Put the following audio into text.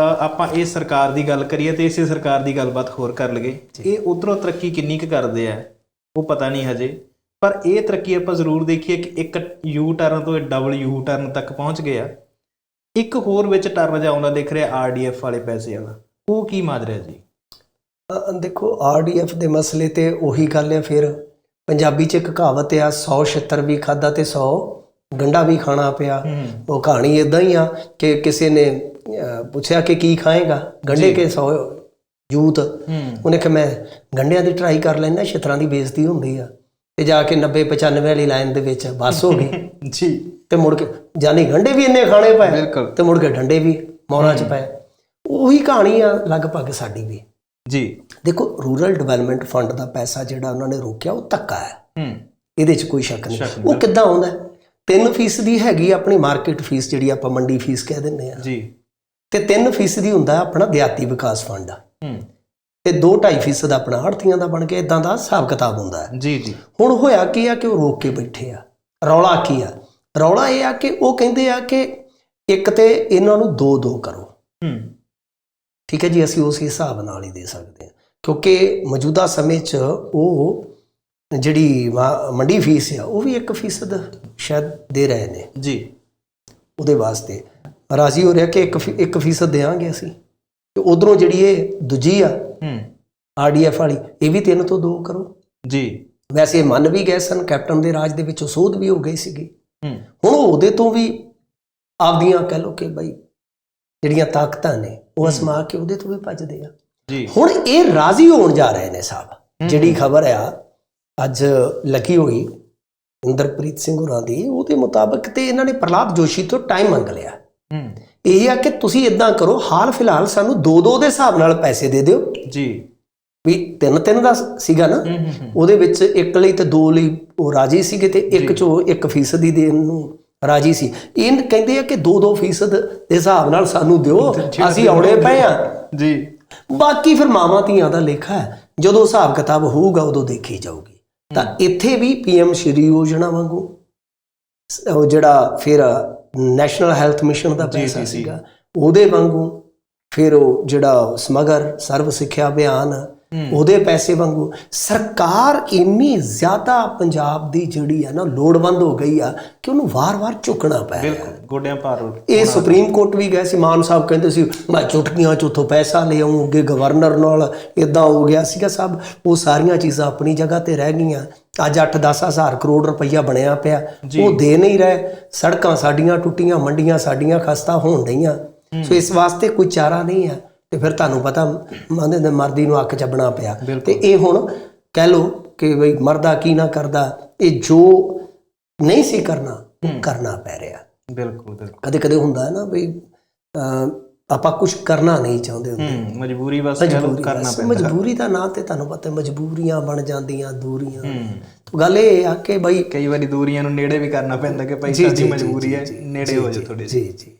ਆਪਾਂ ਇਹ ਸਰਕਾਰ ਦੀ ਗੱਲ ਕਰੀਏ ਤੇ ਇਸੇ ਸਰਕਾਰ ਦੀ ਗੱਲਬਾਤ ਹੋਰ ਕਰ ਲਈਏ। ਇਹ ਉਧਰੋਂ ਤਰੱਕੀ ਕਿੰਨੀ ਕੁ ਕਰਦੇ ਆ ਉਹ ਪਤਾ ਨਹੀਂ ਹਜੇ। ਪਰ ਇਹ ਤਰੱਕੀ ਆਪਾਂ ਜ਼ਰੂਰ ਦੇਖੀਏ ਕਿ ਇੱਕ ਯੂ ਟਰਨ ਤੋਂ ਡਬਲ ਯੂ ਟਰਨ ਤੱਕ ਪਹੁੰਚ ਗਿਆ ਇੱਕ ਹੋਰ ਵਿੱਚ ਟਰਨ ਜਿਹਾ ਆਉਂਦਾ ਦਿਖ ਰਿਹਾ ਆਰਡੀਐਫ ਵਾਲੇ ਪੈਸੇ ਵਾਲਾ। ਉਹ ਕੀ ਮਾਜਰਾ ਜੀ? ਅ, ਦੇਖੋ ਆਰਡੀਐਫ ਦੇ ਮਸਲੇ ਤੇ ਉਹੀ ਗੱਲ ਹੈ ਫਿਰ ਪੰਜਾਬੀ ਚ ਇੱਕ ਕਹਾਵਤ ਆ 100 ਛਿੱਤਰ ਵੀ ਖਾਦਾ ਤੇ 100 ਗੰਡਾ ਵੀ ਖਾਣਾ ਪਿਆ। ਉਹ ਕਹਾਣੀ ਇਦਾਂ ਹੀ ਆ ਕਿ ਕਿਸੇ ਨੇ ਪੁੱਛਿਆ ਕਿ ਕੀ ਖਾਏਗਾ? ਗੰਡੇ ਕੇ 100 ਯੂਥ ਉਹਨੇ ਕਿ ਮੈਂ ਗੰਡਿਆਂ ਦੀ ਟਰਾਈ ਕਰ ਲੈਣਾ ਛਿੱਤਰਾਂ ਦੀ ਬੇਇੱਜ਼ਤੀ ਹੁੰਦੀ ਆ। ਤੇ ਜਾ ਕੇ 90 95 ਵਾਲੀ ਲਾਈਨ ਦੇ ਵਿੱਚ ਬੱਸ ਹੋ ਗਈ। ਜੀ। ਤੇ ਮੁੜ ਕੇ ਜਾਨੀ ਗੰਡੇ ਵੀ ਇੰਨੇ ਖਾਣੇ ਪਏ। ਤੇ ਮੁੜ ਕੇ ਡੰਡੇ ਵੀ ਮੌਰਾਂ 'ਚ ਪਏ। ਉਹੀ ਕਹਾਣੀ ਆ ਲਗਭਗ ਸਾਡੀ ਵੀ। ਜੀ। ਦੇਖੋ ਰੂਰਲ ਡਿਵੈਲਪਮੈਂਟ ਫੰਡ ਦਾ ਪੈਸਾ ਜਿਹੜਾ ਉਹਨਾਂ ਨੇ ਰੋਕਿਆ ਉਹ ਧੱਕਾ ਹੈ। ਹੂੰ। ਇਹਦੇ 'ਚ ਕੋਈ ਸ਼ੱਕ ਨਹੀਂ। ਉਹ ਕਿੱਦਾਂ ਆਉਂਦਾ ਹੈ? ਤਿੰਨ ਫੀਸ ਦੀ ਹੈਗੀ ਆਪਣੀ ਮਾਰਕੀਟ ਫੀਸ ਜਿਹੜੀ ਆਪਾਂ ਮੰਡੀ ਫੀਸ ਕਹਿ ਦਿੰਦੇ ਆ। ਜੀ। ਤੇ 3% ਦੀ ਹੁੰਦਾ ਆਪਣਾ ਦਿਹਾਤੀ ਵਿਕਾਸ ਫੰਡ ਹੂੰ। ਤੇ 2.5% ਦਾ ਆਪਣਾ ਆੜਤੀਆਂ ਦਾ ਬਣ ਕੇ ਇਦਾਂ ਦਾ ਹਿਸਾਬ ਕਿਤਾਬ ਹੁੰਦਾ ਹੈ। ਜੀ ਜੀ। ਹੁਣ ਹੋਇਆ ਕੀ ਆ ਕਿ ਉਹ ਰੋਕ ਕੇ ਬੈਠੇ ਆ। ਰੌਲਾ ਕੀ ਆ? ਰੌਲਾ ਇਹ ਆ ਕਿ ਉਹ ਕਹਿੰਦੇ ਆ ਕਿ ਇੱਕ ਤੇ ਇਹਨਾਂ ਨੂੰ ਦੋ ਦੋ ਕਰੋ। ਹੂੰ। ਠੀਕ ਹੈ ਜੀ ਅਸੀਂ ਉਸ ਹਿਸਾਬ ਨਾਲ ਹੀ ਦੇ ਸਕਦੇ ਹਾਂ ਕਿਉਂਕਿ ਮੌਜੂਦਾ ਸਮੇਂ 'ਚ ਉਹ ਜਿਹੜੀ ਮੰਡੀ ਫੀਸ ਆ ਉਹ ਵੀ 1% ਸ਼ਾਇਦ ਦੇ ਰਹੇ ਨੇ। ਜੀ। ਉਹਦੇ ਵਾਸਤੇ ਰਾਜ਼ੀ ਹੋ ਰਿਹਾ ਕਿ 1 1% ਦੇਵਾਂਗੇ ਅਸੀਂ। ਤੇ ਉਧਰੋਂ ਜਿਹੜੀ ਇਹ ਦੂਜੀ ਆ ਹੂੰ। ਆਰਡੀਐਫ ਵਾਲੀ ਇਹ ਵੀ 3 ਤੋਂ 2 ਕਰੋ। ਜੀ। ਵੈਸੇ ਮੰਨ ਵੀ ਗਏ ਸਨ ਕੈਪਟਨ ਦੇ ਰਾਜ ਦੇ ਵਿੱਚੋਂ ਸੋਧ ਵੀ ਹੋ ਗਈ ਸੀਗੀ। ਹੂੰ। ਹੁਣ ਉਹ ਉਹਦੇ ਤੋਂ ਵੀ ਆਪਦੀਆਂ ਕਹਿ ਲੋ ਕਿ ਬਈ ਜਿਹੜੀਆਂ ਤਾਕਤਾਂ ਨੇ ਉਹ ਅਸਮਾ ਕੇ ਉਹਦੇ ਤੋਂ ਵੀ ਭੱਜਦੇ ਆ। ਜੀ। ਹੁਣ ਇਹ ਰਾਜ਼ੀ ਹੋਣ ਜਾ ਰਹੇ ਨੇ ਸਾਹਿਬ ਜਿਹੜੀ ਖਬਰ ਆ ਅੱਜ ਲੱਗੀ ਹੋਈ ਇੰਦਰਪ੍ਰੀਤ ਸਿੰਘ ਹੋਰਾਂ ਦੀ ਉਹਦੇ ਮੁਤਾਬਕ ਤੇ ਇਹਨਾਂ ਨੇ ਪ੍ਰਲਾਦ ਜੋਸ਼ੀ ਤੋਂ ਟਾਈਮ ਮੰਗ ਲਿਆ। ਇਹ ਆ ਕਿ ਤੁਸੀਂ ਇਦਾਂ ਕਰੋ ਹਾਲ ਫਿਲਹਾਲ ਸਾਨੂੰ ਦੋ ਦੋ ਦੇ ਹਿਸਾਬ ਨਾਲ ਪੈਸੇ ਦੇ ਦਿਓ। ਜੀ। ਵੀ ਤਿੰਨ ਤਿੰਨ ਦਾ ਸੀਗਾ ਨਾ ਉਹਦੇ ਵਿੱਚ ਇੱਕ ਲਈ ਤੇ ਦੋ ਲਈ ਉਹ ਰਾਜੀ ਸੀਗੇ ਤੇ ਇੱਕ ਚੋਂ 1% ਦੀ ਦੇਣ ਨੂੰ ਰਾਜੀ ਸੀ। ਇਹ ਕਹਿੰਦੇ ਆ ਕਿ 2-2% ਦੇ ਹਿਸਾਬ ਨਾਲ ਸਾਨੂੰ ਦਿਓ ਅਸੀਂ ਆਉਣੇ ਪਏ ਆ। ਜੀ। ਬਾਕੀ ਫਿਰ ਮਾਵਾਂ ਧੀਆਂ ਦਾ ਲੇਖਾ ਹੈ ਜਦੋਂ ਹਿਸਾਬ ਕਿਤਾਬ ਹੋਊਗਾ ਉਦੋਂ ਦੇਖੀ ਜਾਊਗੀ। ਤਾਂ ਇੱਥੇ ਵੀ ਪੀਐਮ ਸ਼੍ਰੀ ਯੋਜਨਾ ਵਾਂਗੂ ਉਹ ਜਿਹੜਾ ਫਿਰ ਨੈਸ਼ਨਲ ਹੈਲਥ ਮਿਸ਼ਨ ਦਾ ਪੈਸਾ। ਸੀਗਾ ਉਹਦੇ ਵਾਂਗੂ ਫਿਰ ਉਹ ਜਿਹੜਾ ਸਮਗਰ ਸਰਵ ਸਿੱਖਿਆ ਅਭਿਆਨ ਉਹਦੇ ਪੈਸੇ ਵਾਂਗੂ ਸਰਕਾਰ ਇੰਨੀ ਜ਼ਿਆਦਾ ਪੰਜਾਬ ਦੀ ਜਿਹੜੀ ਹੈ ਨਾ ਲੋੜਵੰਦ ਹੋ ਗਈ ਆ ਕਿ ਉਹਨੂੰ ਵਾਰ-ਵਾਰ ਝੁਕਣਾ ਪੈ ਰਿਹਾ। ਬਿਲਕੁਲ ਗੋਡਿਆਂ ਭਾਰ ਇਹ ਸੁਪਰੀਮ ਕੋਰਟ ਵੀ ਗਏ ਸੀ ਮਾਨ ਸਾਹਿਬ ਕਹਿੰਦੇ ਸੀ ਮੈਂ ਚੁਟਕੀਆਂ ਚ ਉੱਥੋਂ ਪੈਸਾ ਲੈ ਆਉਂ ਅੱਗੇ ਗਵਰਨਰ ਨਾਲ ਇਦਾਂ ਹੋ ਗਿਆ ਸੀਗਾ ਸਭ। ਉਹ ਸਾਰੀਆਂ ਚੀਜ਼ਾਂ ਆਪਣੀ ਜਗ੍ਹਾ ਤੇ ਰਹਿ ਗਈਆਂ। ਅੱਜ 8-10 ਹਜ਼ਾਰ ਕਰੋੜ ਰੁਪਈਆ ਬਣਿਆ ਪਿਆ। ਉਹ ਦੇ ਨਹੀਂ ਰਹੇ। ਸੜਕਾਂ ਸਾਡੀਆਂ ਟੁੱਟੀਆਂ ਮੰਡੀਆਂ ਸਾਡੀਆਂ ਖਸਤਾ ਹੋਣ ਡਈਆਂ। ਸੋ ਇਸ ਵਾਸਤੇ ਕੋਈ ਚਾਰਾ ਨਹੀਂ ਹੈ। ਤੇ ਫਿਰ ਤੁਹਾਨੂੰ ਪਤਾ ਮੰਦੇ ਦੇ ਮਰਦੀ ਨੂੰ ਅੱਖ ਚੱਬਣਾ ਪਿਆ। ਤੇ ਇਹ ਹੁਣ ਕਹਿ ਲੋ ਕਿ ਬਈ ਮਰਦਾ ਕੀ ਨਾ ਕਰਦਾ ਇਹ ਜੋ ਨਹੀਂ ਸੀ ਕਰਨਾ ਉਹ ਕਰਨਾ ਪੈ ਰਿਹਾ। ਬਿਲਕੁਲ ਬਿਲਕੁਲ। ਕਦੇ ਕਦੇ ਹੁੰਦਾ ਹੈ ਨਾ ਅਹ, ਆਪਾਂ ਕੁਝ ਕਰਨਾ ਨਹੀਂ ਚਾਹੁੰਦੇ ਹੁੰਦੇ। ਹੂੰ ਮਜਬੂਰੀ ਬਸ ਮਜਬੂਰੀ ਕਰਨਾ ਪੈਂਦਾ। ਮਜਬੂਰੀ ਦਾ ਨਾਂ ਤੇ ਤੁਹਾਨੂੰ ਪਤਾ ਮਜਬੂਰੀਆਂ ਬਣ ਜਾਂਦੀਆਂ ਦੂਰੀਆਂ। ਹੂੰ। ਗੱਲ ਇਹ ਆ ਕਿ ਬਈ ਕਈ ਵਾਰੀ ਦੂਰੀਆਂ ਨੂੰ ਨੇੜੇ ਵੀ ਕਰਨਾ ਪੈਂਦਾ ਕਿ ਭਾਈ ਸਾਡੀ ਮਜਬੂਰੀ ਹੈ ਨੇੜੇ ਹੋ ਜਾ ਥੋੜੀ ਜੀ ਜੀ।